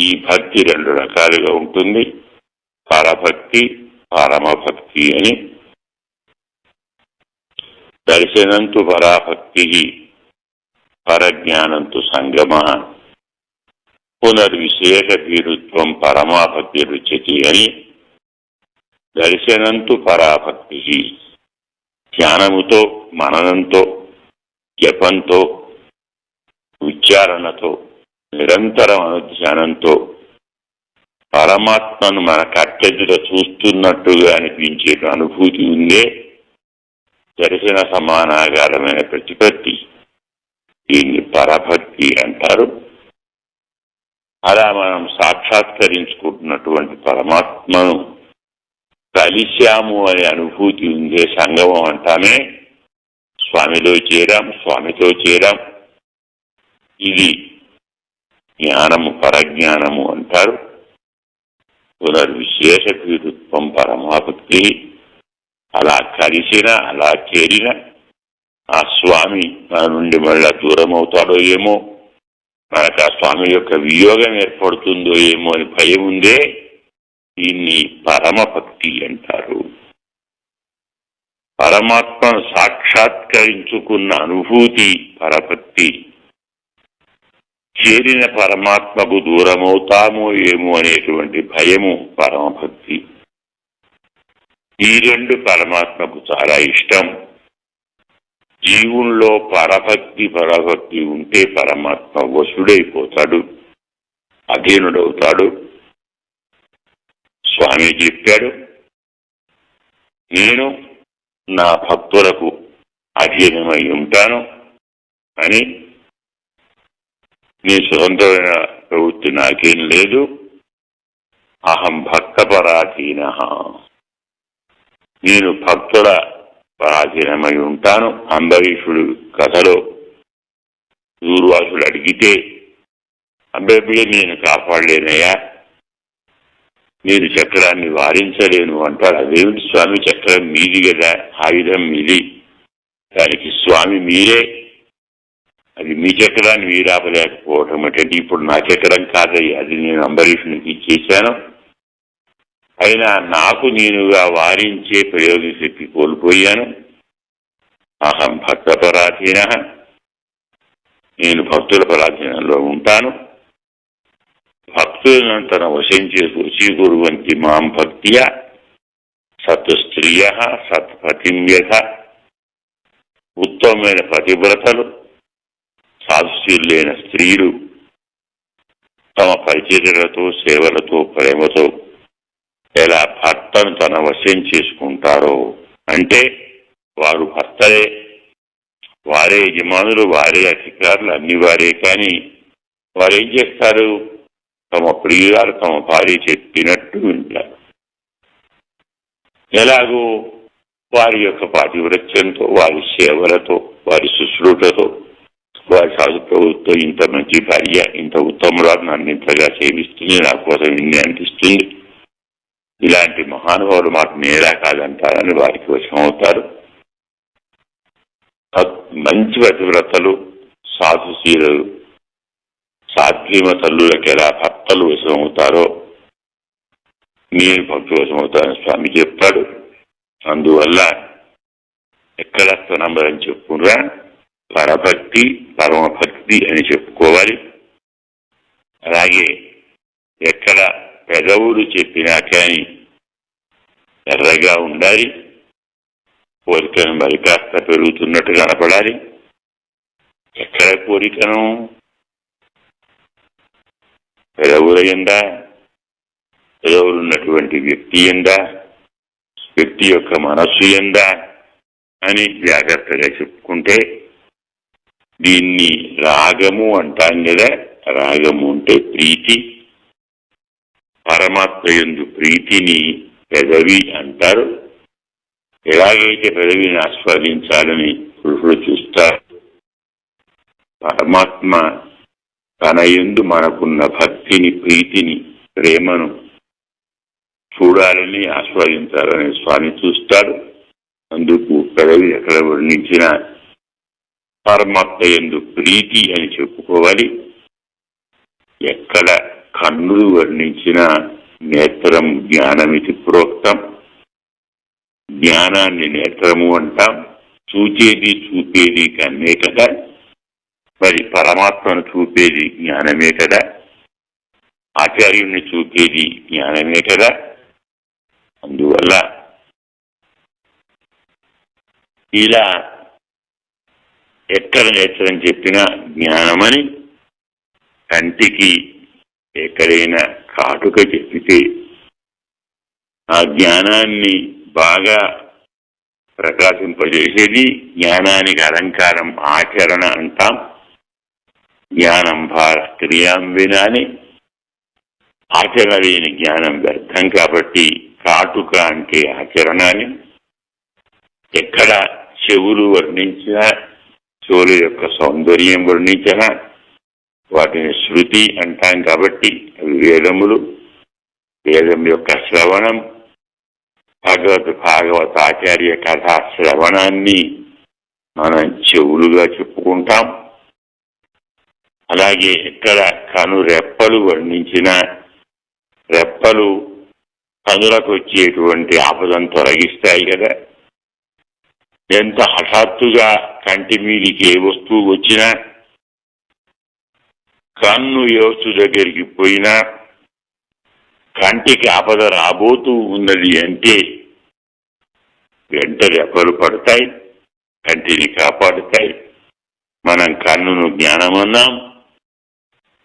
ఈ భక్తి రెండు రకాలుగా ఉంటుంది. పరభక్తి పరమభక్తి అని. దర్శనంతు పరాభక్తి పరజ్ఞానంతు సంగమ. పునర్విశేష భీరుత్వం పరమాభక్తి రుచతి అని. దర్శనంతు పరాభక్తి ధ్యానముతో మననంతో జపంతో ఉచ్చారణతో నిరంతరం అనుధ్యానంతో పరమాత్మను మన కట్టెదుట చూస్తున్నట్టుగా అనిపించే అనుభూతి ఉందే దర్శన సమానాగారమైన ప్రతిపత్తి. దీన్ని పరభక్తి అంటారు. అలా మనం సాక్షాత్కరించుకుంటున్నటువంటి పరమాత్మను కలిశాము అనే అనుభూతి ఉందే సంగమం అంటామే. స్వామిలో చేరాం స్వామితో చేరాం. ఇది జ్ఞానము పరజ్ఞానము అంటారు. పునర్విశేష పీఠత్వం పరమాభక్తి అలా కలిసిన అలా చేరిన ఆ స్వామి మన నుండి మళ్ళా దూరం అవుతాడో ఏమో మనకు ఆ స్వామి యొక్క వియోగం ఏర్పడుతుందో ఏమో అని భయం ఉందే దీన్ని పరమభక్తి అంటారు. పరమాత్మను సాక్షాత్కరించుకున్న అనుభూతి పరభక్తి చేరిన పరమాత్మకు దూరమవుతామో ఏమో అనేటువంటి భయము పరమభక్తి. ఈ రెండు పరమాత్మకు చాలా ఇష్టం. జీవుల్లో పరభక్తి పరభక్తి ఉంటే పరమాత్మ వసుడైపోతాడు అధీనుడవుతాడు. స్వామి చెప్పాడు నేను నా భక్తులకు అధీనమై ఉంటాను అని నీ స్వతంత్రమైన ప్రవృత్తి నాకేం లేదు. అహం భక్త పరాధీన నేను భక్తుల పరాధీనమై ఉంటాను. అంబరీషుడు కథలో దూర్వాసుడు అడిగితే అంబేబియే నేను కాపాడలేనయ్యా. మీరు చక్రాన్ని వారించలేను అంటాడు అదేమిటి? స్వామి చక్రం మీది కదా ఆయుధం మీది. దానికి స్వామి మీరే. అది మీ చక్రాన్ని మీరు ఆపలేకపోవటం అంటే ఇప్పుడు నా చక్రం కాదయ్య. అది నేను అంబరీషునికి ఇచ్చేశాను అయినా నాకు నేనుగా వారించే ప్రయోగం శక్తి కోల్పోయాను. అహం భక్త పరాధీన నేను భక్తుల పరాధీనంలో ఉంటాను. భక్తులను తన వశం చేసి వశీకురువంతి మాం భక్తియ. సత్ స్త్రియ సత్పతిమ్యత ఉత్తమమైన పతివ్రతలు లేని స్త్రీలు తమ పరిచర్యలతో సేవలతో ప్రేమతో ఎలా భర్తను తన వశం చేసుకుంటారో అంటే వారు భర్తలే వారే యజమానులు వారే అధికారులు అన్ని వారే కానీ వారు చేస్తారు? తమ ప్రియురాలు తమ భార్య చెప్పినట్టు వింటారు ఎలాగో వారి యొక్క పాతివృత్యంతో వారి సేవలతో వారి శుశ్రూషతో వారి సాధు ప్రభుత్వం ఇంత మంచి భార్య ఇంత ఉత్తమరాలు నన్ను ఇంతగా సేవిస్తుంది నా కోసం ఇన్ని అనిపిస్తుంది ఇలాంటి మహానుభావులు మాకు నేరా కాదంటారని వారికి వశమవుతారు మంచి పతివ్రతలు సాధుశీలలు సాధ్యమ తల్లులకి ఎలా భర్తలు వశమవుతారో నేను భక్తి వశమవుతానని స్వామి చెప్పాడు అందువల్ల ఎక్కడ అని చెప్పుకురా పరభక్తి పరమభక్తి అని చెప్పుకోవాలి అలాగే ఎక్కడ పెదవులు చెప్పినా కానీ ఎర్రగా ఉండాలి కోరికను మరి కాస్త పెరుగుతున్నట్టు కనపడాలి ఎక్కడ కోరికను పెదవుల ఎందా పెదవులున్నటువంటి వ్యక్తి ఎందా వ్యక్తి యొక్క మనస్సు ఎందా అని జాగ్రత్తగా చెప్పుకుంటే దీన్ని రాగము అంటాం కదా. రాగము అంటే ప్రీతి. పరమాత్మ ఎందు ప్రీతిని పెదవి అంటారు. ఎలాగైతే పెదవిని ఆస్వాదించాలని పురుషుడు చూస్తారు పరమాత్మ తన ఎందు మనకున్న భక్తిని ప్రీతిని ప్రేమను చూడాలని ఆస్వాదించాలని స్వామి చూస్తాడు అందుకు పెదవి ఎక్కడ వర్ణించిన పరమాత్మ ఎందు ప్రీతి అని చెప్పుకోవాలి. ఎక్కడ కన్నులు వర్ణించిన నేత్రం జ్ఞానమితి ప్రోక్తం. జ్ఞానాన్ని నేత్రము అంటాం. చూచేది చూపేది కన్నే కదా. మరి పరమాత్మను చూపేది జ్ఞానమే కదా. ఆచార్యుణ్ణి చూపేది జ్ఞానమే కదా. అందువల్ల ఇలా ఎక్కడ నేత్రం చెప్పినా జ్ఞానమని కంటికి ఎక్కడైనా కాటుక చెప్పితే ఆ జ్ఞానాన్ని బాగా ప్రకాశింపజేసేది జ్ఞానానికి అలంకారం ఆచరణ అంటాం. జ్ఞానం భార క్రియాం వినాని. ఆచరణ లేని జ్ఞానం వ్యర్థం కాబట్టి కాటుక అంటే ఆచరణ అని ఎక్కడ చెవులు వర్ణించినా చెవుల యొక్క సౌందర్యం వర్ణించినా వాటిని శృతి అంటాం కాబట్టి అవి వేదములు. వేదం యొక్క శ్రవణం భగవత్ భాగవత ఆచార్య కథా శ్రవణాన్ని మనం చెవులుగా చెప్పుకుంటాం. అలాగే ఇక్కడ కను రెప్పలు వర్ణించిన రెప్పలు కనులకు వచ్చేటువంటి ఆపదను తొలగిస్తాయి కదా. ఎంత హఠాత్తుగా కంటి మీదికి ఏ వస్తువు వచ్చినా కన్ను యోచు దగ్గరికి పోయినా కంటికి ఆపద రాబోతూ ఉన్నది అంటే వెంట రెప్పలు పడతాయి కంటిని కాపాడుతాయి. మనం కన్నును జ్ఞానమన్నాం.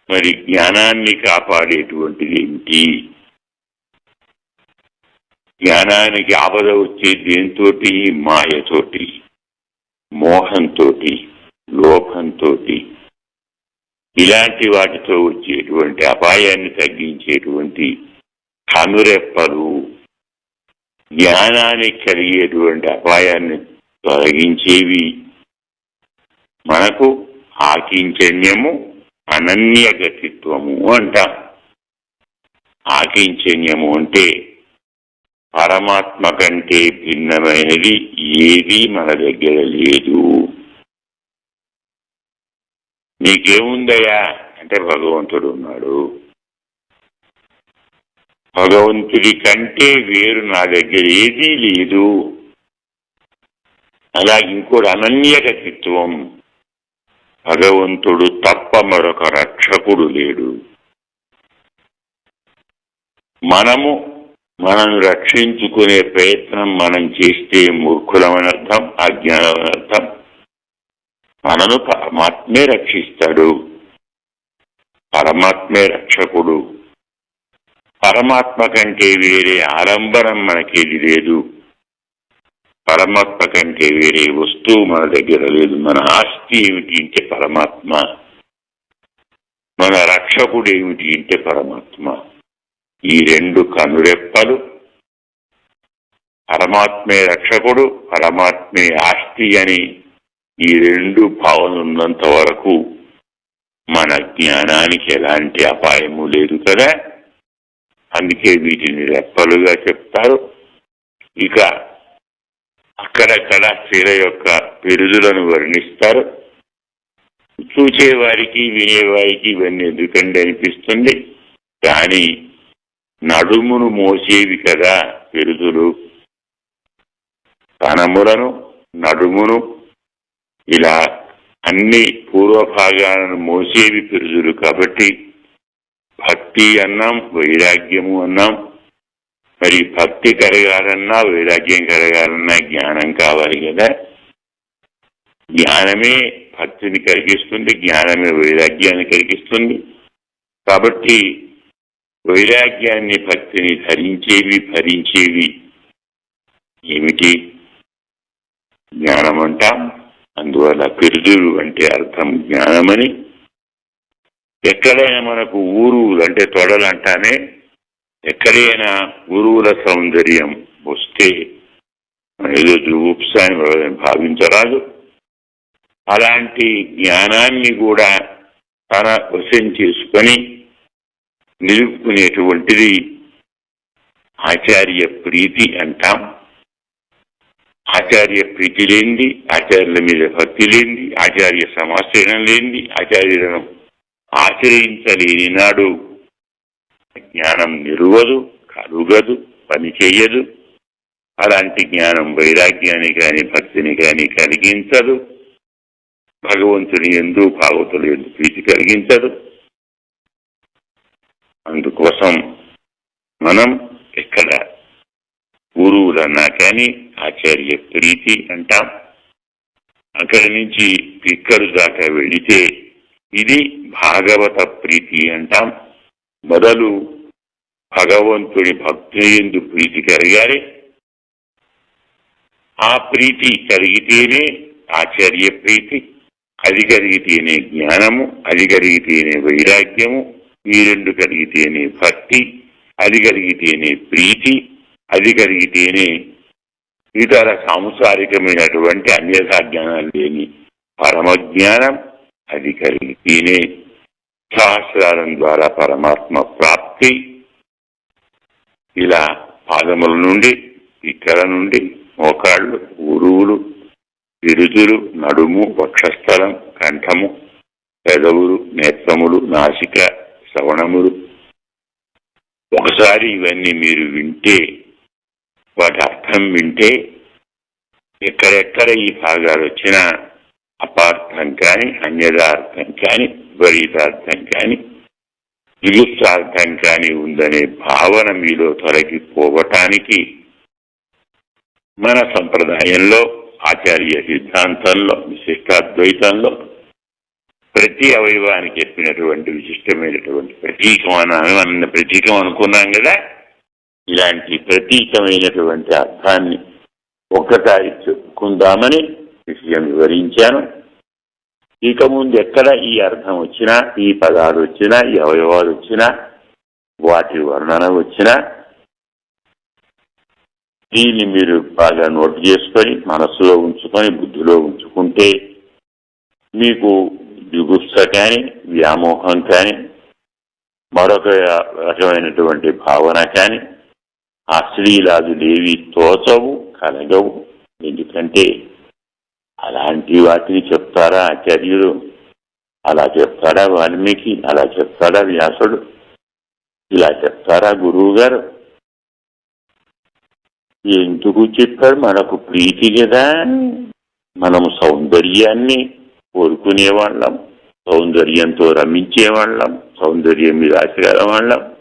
మరి జ్ఞానాన్ని కాపాడేటువంటిది ఏమిటి? జ్ఞానానికి ఆపద వచ్చే దేంతో మాయతోటి మోహంతో లోభంతో ఇలాంటి వాటితో వచ్చేటువంటి అపాయాన్ని తగ్గించేటువంటి కనురెప్పలు జ్ఞానానికి కలిగేటువంటి అపాయాన్ని తొలగించేవి మనకు ఆకించన్యము అనన్యగతిత్వము అంటాం. ఆకించన్యము అంటే పరమాత్మ కంటే భిన్నమైనది ఏది మన దగ్గర లేదు. నీకేముందయ్యా? అంటే భగవంతుడు ఉన్నాడు. భగవంతుడి కంటే వేరు నా దగ్గర ఏదీ లేదు. అలాగే ఇంకోటి అనన్యగతిత్వం. భగవంతుడు తప్ప మరొక రక్షకుడు లేడు. మనము మనను రక్షించుకునే ప్రయత్నం మనం చేస్తే మూర్ఖులమని అర్థం అజ్ఞానమని అర్థం. మనను పరమాత్మే రక్షిస్తాడు. పరమాత్మే రక్షకుడు. పరమాత్మ కంటే వేరే ఆడంబరం మనకేది లేదు. పరమాత్మ కంటే వేరే వస్తువు మన దగ్గర లేదు. మన ఆస్తి ఏమిటి అంటే పరమాత్మ. మన రక్షకుడు ఏమిటి అంటే పరమాత్మ. ఈ రెండు కనురెప్పలు. పరమాత్మే రక్షకుడు పరమాత్మే ఆస్తి అని ఈ రెండు భావన ఉన్నంత వరకు మన జ్ఞానానికి ఎలాంటి అపాయము లేదు కదా. అందుకే వీటిని రెప్పలుగా చెప్తారు. ఇక అక్కడక్కడ స్త్రీల యొక్క పెరుదులను వర్ణిస్తారు. చూసేవారికి వినేవారికి ఇవన్నీ ఎందుకండి అనిపిస్తుంది? కానీ నడుమును మోసేవి కదా పెరుదులు కణములను నడుమును ఇలా అన్ని పూర్వభాగాలను మోసేవి పెరుదులు కాబట్టి భక్తి అన్నాం వైరాగ్యము అన్నాం. మరి భక్తి కలగాలన్నా వైరాగ్యం కలగాలన్నా జ్ఞానం కావాలి కదా. జ్ఞానమే భక్తిని కలిగిస్తుంది జ్ఞానమే వైరాగ్యాన్ని కలిగిస్తుంది. కాబట్టి వైరాగ్యాన్ని భక్తిని ధరించేవి భరించేవి ఏమిటి? జ్ఞానం అంటాం అందువల్ల పిరుదులు అంటే అర్థం జ్ఞానమని. ఎక్కడైనా మనకు ఊరు అంటే తొడలంటానే ఎక్కడైనా గురువుల సౌందర్యం వస్తే ఏదో జుగుప్స అని భావించరాదు. అలాంటి జ్ఞానాన్ని కూడా తన వశం చేసుకొని నిలుపుకునేటువంటిది ఆచార్య ప్రీతి అంటాం. ఆచార్య ప్రీతి లేనిది ఆచార్యుల మీద భక్తి లేనిది ఆచార్య సమాశ్రయం లేనిది ఆచార్యులను ఆచరించలేని నాడు జ్ఞానం నిలువదు కలుగదు పని చెయ్యదు. అలాంటి జ్ఞానం వైరాగ్యాన్ని కానీ భక్తిని కానీ కలిగించదు. భగవంతుని ఎందు భాగవతులు ఎందు ప్రీతి కలిగించదు. అందుకోసం మనం ఇక్కడ గురువులన్నా కానీ ఆచార్య ప్రీతి అంటాం. అక్కడి నుంచి ఇక్కడి దాకా వెళితే ఇది భాగవత ప్రీతి అంటాం. మొదలు భగవంతుడి భక్తి ప్రీతి కలిగాలి. ఆ ప్రీతి కలిగితేనే ఆచార్య ప్రీతి అది కలిగితేనే జ్ఞానము అది కలిగితేనే వైరాగ్యము ఈ రెండు కలిగితేనే భక్తి అది కలిగితేనే ప్రీతి అది కలిగితేనే ఇతర సాంసారికమైనటువంటి అన్యథా జ్ఞానం లేని పరమజ్ఞానం అది కలిగితేనే సహస్రాలం ద్వారా పరమాత్మ ప్రాప్తి. ఇలా పాదముల నుండి ఇక్కడ నుండి మోకాళ్ళు ఉరువులు విరుదులు నడుము వక్షస్థలం కంఠము పెదవులు నేత్రములు నాసిక శ్రవణములు ఒకసారి ఇవన్నీ మీరు వింటే వాటి అర్థం వింటే ఎక్కడెక్కడ ఈ భాగాలు వచ్చినా అపార్థం కానీ అన్యదార్థం కానీ విపరీతార్థం కానీ యుగుప్తార్థం కానీ ఉందనే భావన మీలో తొలగిపోవటానికి మన సంప్రదాయంలో ఆచార్య సిద్ధాంతంలో విశిష్టాద్వైతంలో ప్రతి అవయవానికి చెప్పినటువంటి విశిష్టమైనటువంటి ప్రతీకం అని అన్న ప్రతీకం అనుకున్నాం కదా? ఇలాంటి ప్రతీకమైనటువంటి అర్థాన్ని ఒక్కసారి చెప్పుకుందామని విషయం వివరించాను. ఇక ముందు ఎక్కడ ఈ అర్థం వచ్చినా ఈ పదాలు వచ్చినా ఈ అవయవాలు వచ్చినా వాటి వర్ణన వచ్చినా దీన్ని మీరు బాగా నోట్ చేసుకొని మనస్సులో ఉంచుకొని బుద్ధిలో ఉంచుకుంటే మీకు జుగుప్స కానీ వ్యామోహం కానీ మరొక రకమైనటువంటి భావన కానీ అశ్లీలాదులేవి తోచవు కలగవు. ఎందుకంటే అలాంటి వాటిని చెప్తారా ఆచార్యులు? అలా చెప్తాడా వాల్మీకి? అలా చెప్తాడా వ్యాసుడు? ఇలా చెప్తారా గురువు గారు ఎందుకు చెప్పాడు మనకు ప్రీతి కదా? మనము సౌందర్యాన్ని కోరుకునేవాళ్ళం సౌందర్యంతో రమించేవాళ్ళం సౌందర్యం మీద ఆశగలవాళ్ళం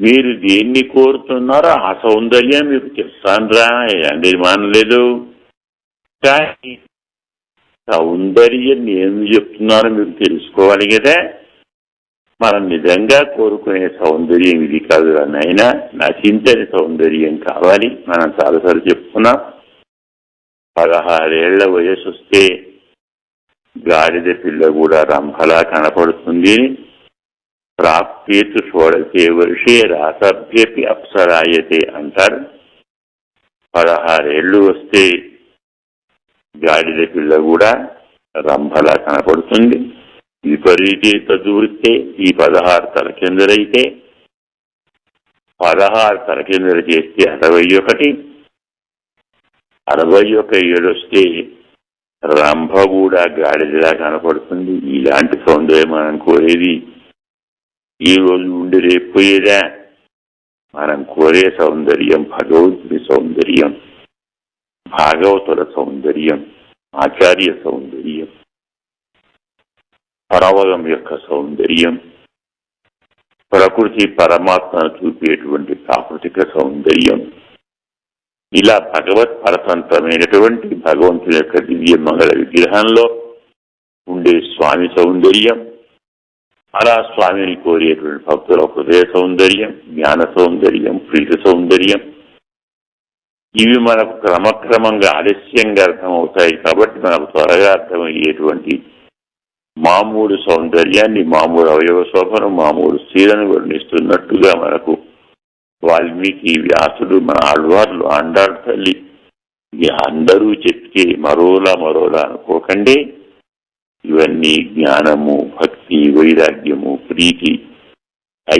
మీరు దేన్ని కోరుతున్నారో ఆ సౌందర్యం మీకు చెప్తాను రా అంటే మానలేదు? కానీ సౌందర్యం ఏం చెప్తున్నారో మీరు తెలుసుకోవాలి కదా. మనం నిజంగా కోరుకునే సౌందర్యం ఇది కాదు నాయన. నశించని సౌందర్యం కావాలి. మనం చాలాసార్లు చెప్పుకున్నాం. పదహారేళ్ళ వయసు వస్తే గాడిద పిల్ల కూడా రంభలా కనపడుతుంది. ప్రాప్తేతు షోడసే వర్షే రాసభ్యపి అప్సరాయతే అంటారు. పదహారేళ్ళు వస్తే గాడిద పిల్ల కూడా రంభలా కనపడుతుంది. విపరీతే దూరితే ఈ పదహారు తలకిందరైతే పదహారు తలకిందర చేస్తే అరవై ఒకటి. అరవై ఒక ఏడొస్తే రంభ కూడా గాడిదలా కనపడుతుంది. ఇలాంటి సౌందర్యం మనం కోరేది ఈ రోజు ఉండి రేపు మనం కోరే సౌందర్యం భగవంతుడి సౌందర్యం భాగవతుల సౌందర్యం ఆచార్య సౌందర్యం పర్వతం యొక్క సౌందర్యం ప్రకృతి పరమాత్మను చూపేటువంటి ప్రాకృతిక సౌందర్యం. ఇలా భగవత్ పరతంత్రమైనటువంటి భగవంతుని యొక్క దివ్య మంగళ విగ్రహంలో ఉండే స్వామి సౌందర్యం అలా స్వామిని కోరేటువంటి భక్తుల హృదయ సౌందర్యం జ్ఞాన సౌందర్యం ప్రీతి సౌందర్యం. ఇవి మనకు క్రమక్రమంగా ఆలస్యంగా అర్థమవుతాయి కాబట్టి మనకు త్వరగా అర్థమయ్యేటువంటి మామూలు సౌందర్యాన్ని మామూలు అవయవ శోభను మామూలు స్త్రీలను వర్ణిస్తున్నట్టుగా మనకు వాల్మీకి వ్యాసుడు మన ఆళ్వార్లు అండాడు తల్లి. అందరూ చెప్తే మరోలా మరోలా అనుకోకండి. ఇవన్నీ జ్ఞానము భక్తి వైరాగ్యము ప్రీతి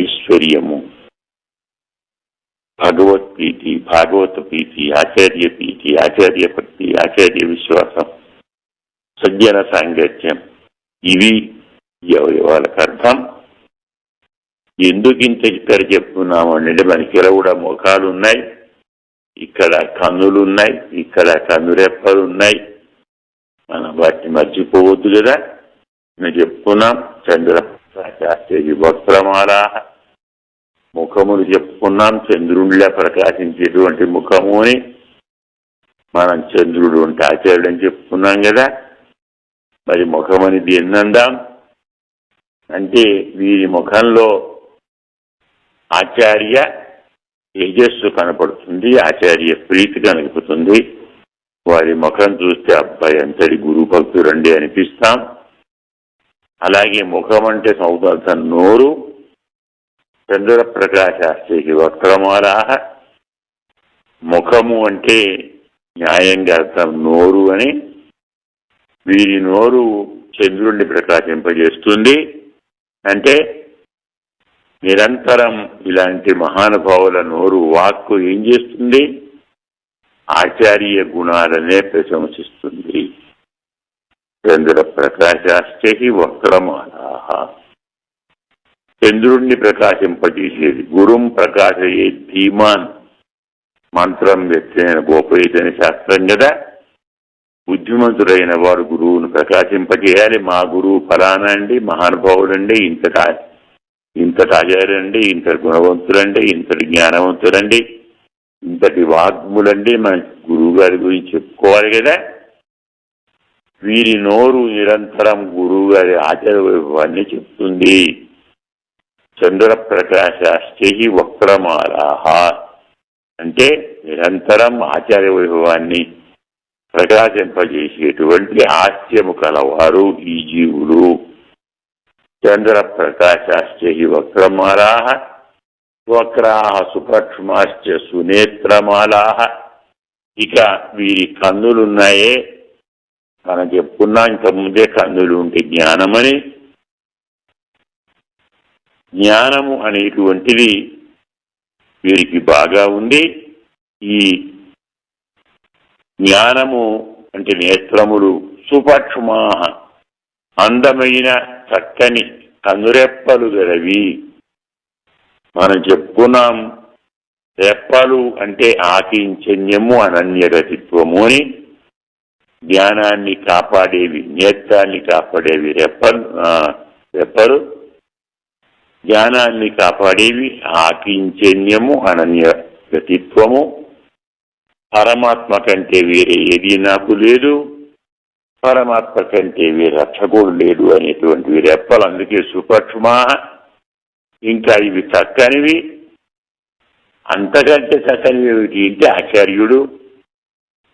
ఐశ్వర్యము. భగవత్ ప్రీతి భాగవత ప్రీతి ఆచార్య ప్రీతి ఆచార్య భక్తి ఆచార్య విశ్వాసం సజ్జన సాంగత్యం. ఇవి ఈ అవయవాలకు అర్థం ఎందుకు ఇంత ఇక్కడ చెప్తున్నామండి అంటే మనకి కూడా ముఖాలు ఉన్నాయి. ఇక్కడ కన్నులు ఉన్నాయి. ఇక్కడ కన్నురెప్పలు ఉన్నాయి మనం వాటిని మర్చిపోవద్దు కదా. నేను చెప్పుకున్నాం చంద్ర శాస్త్రి వస్త్రమాల. ముఖములు చెప్పుకున్నాం చంద్రుడిలా ప్రకాశించేటువంటి ముఖము అని. మనం చంద్రుడు అంటే ఆచార్యుడు అని చెప్పుకున్నాం కదా. మరి ముఖం అని ఎన్నందాం? అందాం అంటే వీరి ముఖంలో ఆచార్య తేజస్సు కనపడుతుంది ఆచార్య ప్రీతి కనపడుతుంది. వారి ముఖం చూస్తే అబ్బాయి అంతటి గురు భక్తురండి అనిపిస్తాం. అలాగే ముఖం అంటే సౌదార్థం నోరు. చంద్ర ప్రకాశాస్త్రికి వక్రమారాహ. ముఖము అంటే న్యాయంగా అర్థం నోరు అని. వీరి నోరు చంద్రుణ్ణి ప్రకాశింపజేస్తుంది. అంటే నిరంతరం ఇలాంటి మహానుభావుల నోరు వాక్కు ఏం చేస్తుంది? ఆచార్య గుణాలనే ప్రశంసిస్తుంది. చంద్ర ప్రకాశాశ్చి వక్రమాలా చంద్రుణ్ణి ప్రకాశింపజేసేది గురుం ప్రకాశయే ధీమాన్. మంత్రం వ్యక్తైన గోపయుతని శాస్త్రం కదా? బుద్ధిమంతుడైన వారు గురువును ప్రకాశింపజేయాలి. మా గురువు ఫలానా అండి మహానుభావుడండి ఇంతటా ఇంతటి ఆచార్యండి ఇంతటి గుణవంతులండి ఇంతటి జ్ఞానవంతులండి ఇంతటి వాగ్ములండి మన గురువు గారి గురించి చెప్పుకోవాలి కదా. వీరి నోరు నిరంతరం గురువు గారి ఆచార వైభవాన్ని చెప్తుంది. చంద్ర ప్రకాశాశ్చై వక్రమాలాహ అంటే నిరంతరం ఆచార్య వైభవాన్ని ప్రకాశింపజేసేటువంటి హాస్యము కలవారు ఈ జీవులు. చంద్ర ప్రకాశాశ్చై వక్రమాలా వక్రా సుపక్ష్మాశ్చ సునేత్రమాలా ఇక వీరి కన్నులున్నాయే. మనం చెప్పుకున్నా ఇంతకుముందే కన్నులు ఉంటే జ్ఞానమని. జ్ఞానము అనేటువంటిది వీరికి బాగా ఉంది. ఈ జ్ఞానము అంటే నేత్రములు సుపక్ష్మాహ అందమైన చక్కని కనురెప్పలు గలవి. మనం చెప్పుకున్నాం రెప్పలు అంటే ఆకించన్యము అనన్యగతిత్వము అని. జ్ఞానాన్ని కాపాడేవి నేత్రాన్ని కాపాడేవి రెప్పలు రెప్పలు. జ్ఞానాన్ని కాపాడేవి ఆకించన్యము అనన్య గతిత్వము పరమాత్మ కంటే వేరే ఏది నాకు లేదు. పరమాత్మ కంటే వేరే రక్షకుడు లేడు అనేటువంటి రెప్పలు అందుకే సుపక్ష్మా? ఇంకా ఇవి చక్కనివి. అంతకంటే చక్కనివి ఏమిటి అంటే ఆచార్యుడు.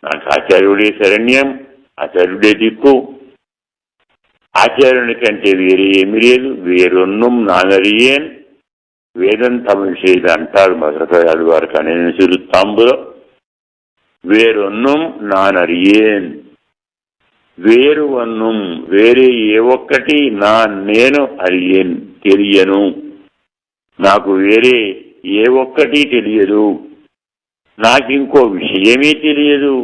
నాకు ఆచార్యుడే శరణ్యం ఆచార్యుడే దిక్కు. ఆచార్యుని కంటే వేరే ఏమి లేదు. వేరొన్నం నానరియేన్ వేదం తమిళ చేయదు అంటాడు మధురకాడు వారికి అనేది తిరుత్తాంబులో వేరొన్నం నానరియేన్ వేరు వేరే ఏ ఒక్కటి నా నేను అరియన్ తెలియను. నాకు వేరే ఏ ఒక్కటి తెలియదు. నాకు ఇంకో విషయమే తెలియదు.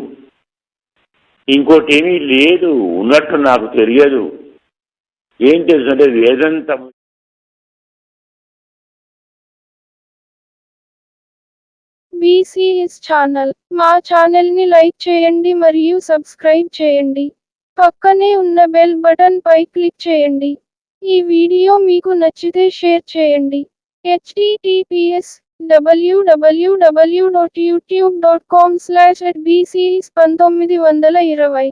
ఇంకోటేమీ లేదు ఉన్నట్టు నాకు తెలియదు. ఏం తెలుసు అంటే వేదంతం బీసీఎస్ ఛానల్ మా ఛానల్ని లైక్ చేయండి మరియు సబ్స్క్రైబ్ చేయండి. పక్కనే ఉన్న బెల్ బటన్ పై క్లిక్ చేయండి. ఈ వీడియో మీకు నచ్చితే షేర్ చేయండి. HTTPS W dot YouTube dot com slash at బీసీఈస్ పంతొమ్మిది వందల ఇరవై.